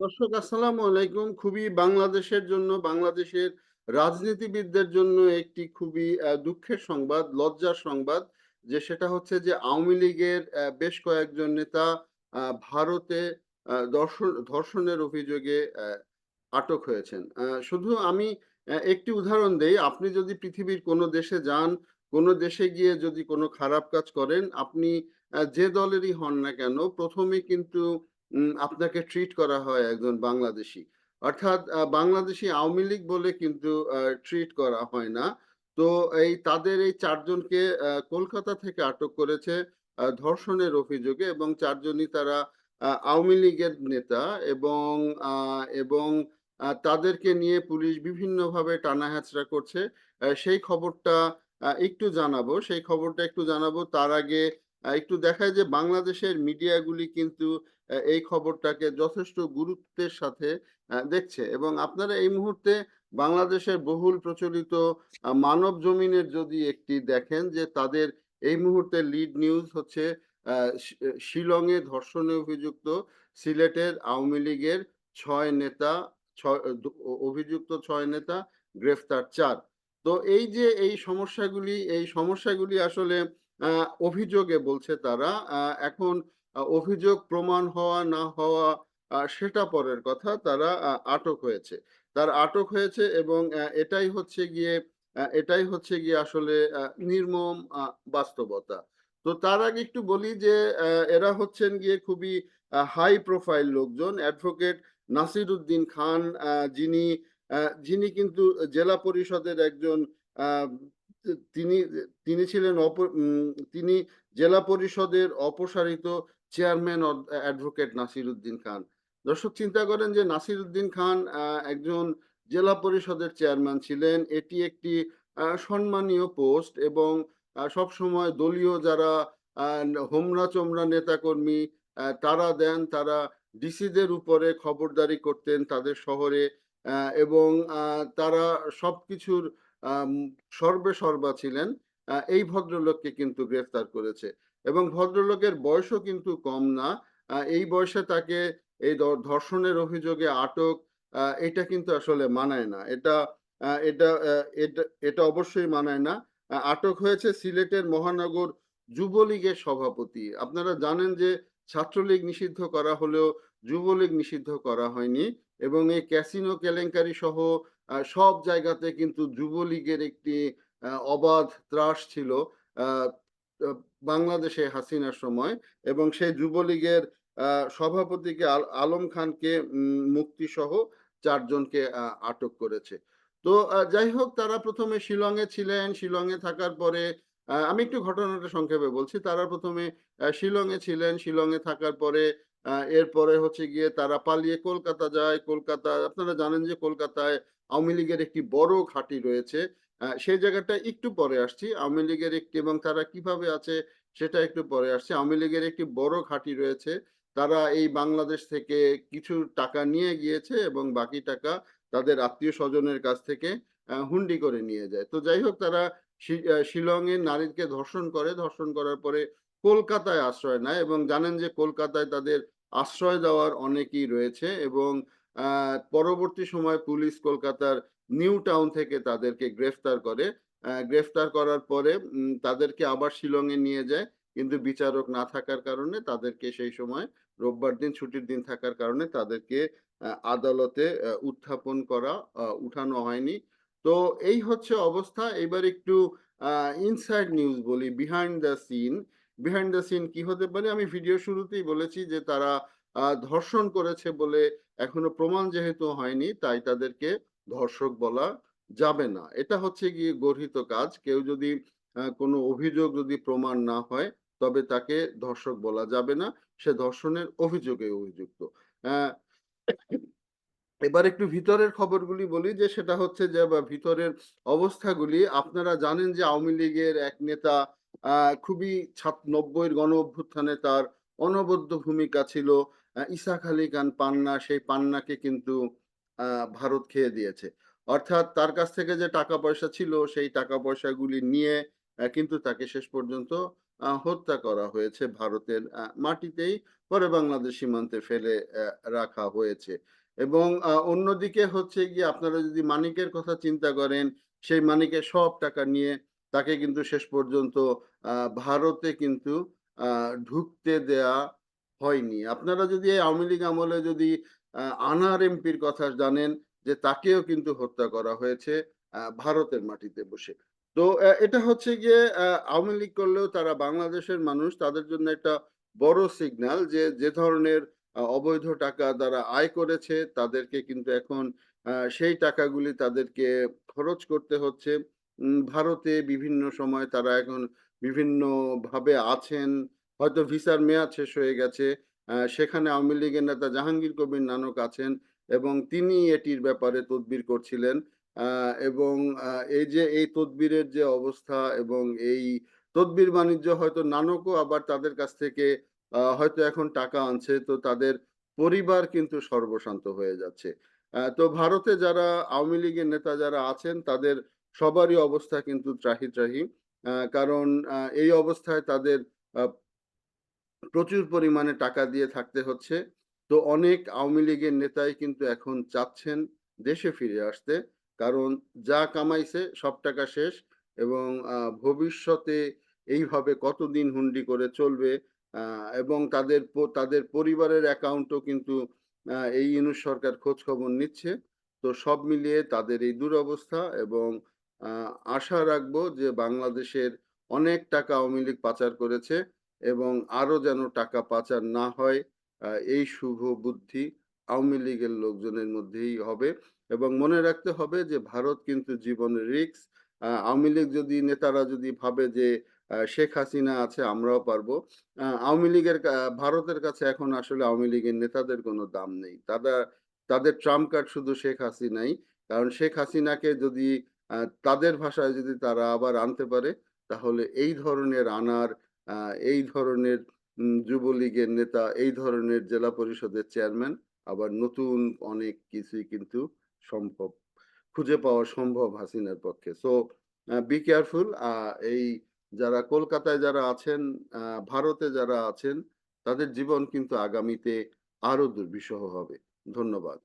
দর্শক, আসসালামু আলাইকুম। খুবই বাংলাদেশের জন্য, বাংলাদেশের রাজনীতিবিদদের জন্য একটি খুবই দুঃখের সংবাদ, লজ্জার সংবাদ, যে সেটা হচ্ছে যে আওয়ামী লীগের বেশ কয়েকজন নেতা ভারতে দর্শন, ধর্ষণের অভিযোগে আটক হয়েছেন। শুধু আমি একটি উদাহরণ দেই, আপনি যদি পৃথিবীর কোনো দেশে যান, কোনো দেশে গিয়ে যদি কোনো খারাপ কাজ করেন, আপনি যে দলেরই হন না কেন, প্রথমে কিন্তু আপনাকে ট্রিট করা হয় একজন বাংলাদেশি। অর্থাৎ বাংলাদেশি আওয়ামী লীগ বলে কিন্তু ট্রিট করা হয় না। তো এই তাদের এই চারজনকে কলকাতা থেকে আটক করেছে ধর্ষণের অভিযোগে এবং চারজনই তারা আওয়ামী লীগের নেতা এবং এবং তাদেরকে নিয়ে পুলিশ বিভিন্নভাবে টানা হেঁচড়া করছে সেই খবরটা একটু জানাব। সেই খবরটা একটু জানাব। তার আগে একটু দেখায় যে বাংলাদেশের মিডিয়াগুলি কিন্তু এই খবরটাকে যথেষ্ট গুরুত্বের সাথে দেখছে। এবং আপনারা এই মুহূর্তে বাংলাদেশের বহুল প্রচলিত মানব জমিনের যদি একটি দেখেন যে তাদের এই মুহূর্তে লিড নিউজ হচ্ছে শিলংয়ে ধর্ষণে অভিযুক্ত সিলেটের আওয়ামী লীগের ছয় নেতা, ছয়, অভিযুক্ত ছয় নেতা গ্রেফতার, চার। তো এই যে এই সমস্যাগুলি এই সমস্যাগুলি আসলে অভিযোগে বলছে তারা এখন অভিযোগ প্রমাণ হওয়া না হওয়া সেটা পরের কথা, তারা আটক হয়েছে। তার আটক হয়েছে এবং এটাই হচ্ছে গিয়ে এটাই হচ্ছে গিয়ে আসলে নির্মম বাস্তবতা। তো তার আগে একটু বলি যে এরা হচ্ছেন গিয়ে খুবই হাই প্রোফাইল লোকজন। অ্যাডভোকেট নাসির উদ্দিন খান যিনি যিনি কিন্তু জেলা পরিষদের একজন তিনি তিনি ছিলেন অপ তিনি জেলা পরিষদের অপসারিত চেয়ারম্যান অ্যাডভোকেট নাসির উদ্দিন খান। দর্শক, চিন্তা করেন যে নাসির উদ্দিন খান একজন জেলা পরিষদের চেয়ারম্যান ছিলেন। এটি একটি সম্মানীয় পোস্ট এবং সব সময় দলীয় যারা হোমরা চোমরা নেতাকর্মী তারা দেন, তারা ডিসিদের উপরে খবরদারি করতেন তাদের শহরে। এবং তারা সবকিছুর সর্বে সর্বা ছিলেন এই ভদ্রলোককে কিন্তু গ্রেফতার করেছে। এবং ভদ্রলোকের বয়সও কিন্তু কম না এই বয়সে তাকে এই ধর্ষণের অভিযোগে আটক এটা কিন্তু আসলে মানায় না। এটা এটা এটা অবশ্যই মানায় না। আটক হয়েছে সিলেটের মহানগর যুবলীগের সভাপতি। আপনারা জানেন যে ছাত্রলীগ নিষিদ্ধ করা হলেও যুবলীগ নিষিদ্ধ করা হয়নি। এবং এই ক্যাসিনো কেলেঙ্কারি সহ সব জায়গাতে কিন্তু যুবলীগের একটি অবাধ ত্রাস ছিল বাংলাদেশে হাসিনার সময় এবং সেই যুবলীগের সভাপতিকে আল- আলম খানকে মুক্তি সহ চারজনকে আটক করেছে। তো যাই হোক, তারা প্রথমে শিলংয়ে ছিলেন, শিলংয়ে থাকার পরে আমি একটু ঘটনাটা সংক্ষেপে বলছি। তারা প্রথমে শিলংয়ে ছিলেন, শিলংয়ে থাকার পরে এরপরে হচ্ছে গিয়ে তারা পালিয়ে কলকাতা যায়। কলকাতা, আপনারা জানেন যে কলকাতায় আওয়ামী লীগের একটি বড় ঘাঁটি রয়েছে। সেই জায়গাটা একটু পরে আসছি। আওয়ামী লীগের একটি এবং তারা কীভাবে আছে সেটা একটু পরে আসছে। আওয়ামী লীগের একটি বড় ঘাঁটি রয়েছে। তারা এই বাংলাদেশ থেকে কিছু টাকা নিয়ে গিয়েছে এবং বাকি টাকা তাদের আত্মীয় স্বজনের কাছ থেকে হুন্ডি করে নিয়ে যায়। তো যাই হোক, তারা শিলংয়ে নারীকে ধর্ষণ করে। ধর্ষণ করার পরে কলকাতায় আশ্রয় নেয় এবং জানেন যে কলকাতায় তাদের আশ্রয় দেওয়ার অনেকেই রয়েছে এবং পরবর্তী সময় পুলিশ কলকাতার নিউ টাউন থেকে তাদেরকে গ্রেফতার করে গ্রেফতার করার পরে তাদেরকে আবার শিলংয়ে নিয়ে যায়, কিন্তু বিচারক না থাকার কারণে তাদেরকে সেই সময় রোববার দিন, ছুটির দিন থাকার কারণে তাদেরকে আদালতে উত্থাপন করা উঠানো হয়নি। তো এই হচ্ছে অবস্থা। এবার একটু ইনসাইড নিউজ বলি behind the scene behind the scene কি হতে পারে? আমি ভিডিও শুরুতেই বলেছি যে তারা ধর্ষণ করেছে বলে এখনও প্রমাণ যেহেতু হয়নি, তাই তাদেরকে ধর্ষক বলা যাবে না। এটা হচ্ছে গিয়ে গর্হিত কাজ। কেউ যদি কোনো অভিযোগ যদি প্রমাণ না হয়, তবে তাকে ধর্ষক বলা যাবে না। সে ধর্ষণের অভিযোগে অভিযুক্ত। এবার একটু ভিতরের খবরগুলি বলি যে সেটা হচ্ছে যে ভিতরের অবস্থাগুলি, আপনারা জানেন যে আওয়ামী লীগের এক নেতা খুবই ছাত নব্বইয়ের গণ অভ্যুত্থানে তার অনবদ্য ভূমিকা ছিল। ইসাক আলী খান পান্না সেই পান্নাকে কিন্তু ভারত খেয়ে দিয়েছে। অর্থাৎ তার কাছ থেকে যে টাকা পয়সা ছিল সেই টাকা পয়সাগুলি নিয়ে কিন্তু তাকে শেষ পর্যন্ত হত্যা করা হয়েছে ভারতের মাটিতেই, পরে বাংলাদেশ সীমান্তে ফেলে রাখা হয়েছে। এবং অন্যদিকে হচ্ছে গিয়ে আপনারা যদি মানিকের কথা চিন্তা করেন, সেই মানিকের সব টাকা নিয়ে তাকে কিন্তু শেষ পর্যন্ত ভারতে কিন্তু ঢুকতে দেয়া হয়নি। আপনারা যদি আওয়ামী লীগ আমলে যদি আনার এমপির কথা জানেন যে তাকেও কিন্তু হত্যা করা হয়েছে ভারতের মাটিতে বসে। তো এটা হচ্ছে গিয়ে আওয়ামী লীগ করলেও তারা বাংলাদেশের মানুষ তাদের জন্য একটা বড় সিগন্যাল যে, যে ধরনের অবৈধ টাকা তারা আয় করেছে তাদেরকে কিন্তু এখন সেই টাকাগুলি তাদেরকে খরচ করতে হচ্ছে। ভারতে বিভিন্ন সময় তারা এখন বিভিন্নভাবে আছেন। হয়তো ভিসার মেয়াদ শেষ হয়ে গেছে। সেখানে আওয়ামী লীগের নেতা জাহাঙ্গীর কবির নানক আছেন এবং তিনি এটির ব্যাপারে তদবির করছিলেন। এবং এই যে, এই তদবিরের যে অবস্থা এবং এই তদবির বাণিজ্য হয়তো নানকও আবার তাদের কাছ থেকে হয়তো এখন টাকা আনছে। তো তাদের পরিবার কিন্তু সর্বশান্ত হয়ে যাচ্ছে। তো ভারতে যারা, আওয়ামী লীগের নেতা যারা আছেন তাদের সবারই অবস্থা কিন্তু ত্রাহি-ত্রাহি। কারণ এই অবস্থায় তাদের প্রচুর পরিমাণে টাকা দিয়ে থাকতে হচ্ছে। তো অনেক আওয়ামী লীগের নেতাই কিন্তু এখন চাচ্ছেন দেশে ফিরে আসতে। কারণ যা কামাইছে সব টাকা শেষ এবং ভবিষ্যতে এইভাবে কতদিন হুন্ডি করে চলবে এবং তাদের তাদের পরিবারের অ্যাকাউন্টও কিন্তু এই ইউনূস সরকার খোঁজখবর নিচ্ছে। তো সব মিলিয়ে তাদের এই দুরবস্থা এবং আশা রাখব যে বাংলাদেশের অনেক টাকা আওয়ামী লীগ পাচার করেছে এবং আরও যেন টাকা পাচার না হয় এই শুভ বুদ্ধি আওয়ামী লীগের লোকজনের মধ্যেই হবে এবং মনে রাখতে হবে যে ভারত কিন্তু জীবনের রিস্ক। আ, আওয়ামী লীগ যদি নেতারা যদি ভাবে যে শেখ হাসিনা আছে আমরাও পারব। আওয়ামী লীগের ভারতের কাছে এখন আসলে আওয়ামী লীগের নেতাদের কোনো দাম নেই। তারা তাদের ট্রাম্প কার্ড শুধু শেখ হাসিনাই। কারণ শেখ হাসিনাকে যদি তাদের ভাষায় যদি তারা আবার আনতে পারে তাহলে এই ধরনের আনার এই ধরনের যুবলীগের নেতা, এই ধরনের জেলা পরিষদের চেয়ারম্যান আবার নতুন অনেক কিছুই কিন্তু সম্ভব। খুঁজে পাওয়া সম্ভব হাসিনার পক্ষে। সো বি কেয়ারফুল এই যারা কলকাতায় যারা আছেন, ভারতে যারা আছেন তাদের জীবন কিন্তু আগামীতে আরও দুর্বিষহ হবে। ধন্যবাদ।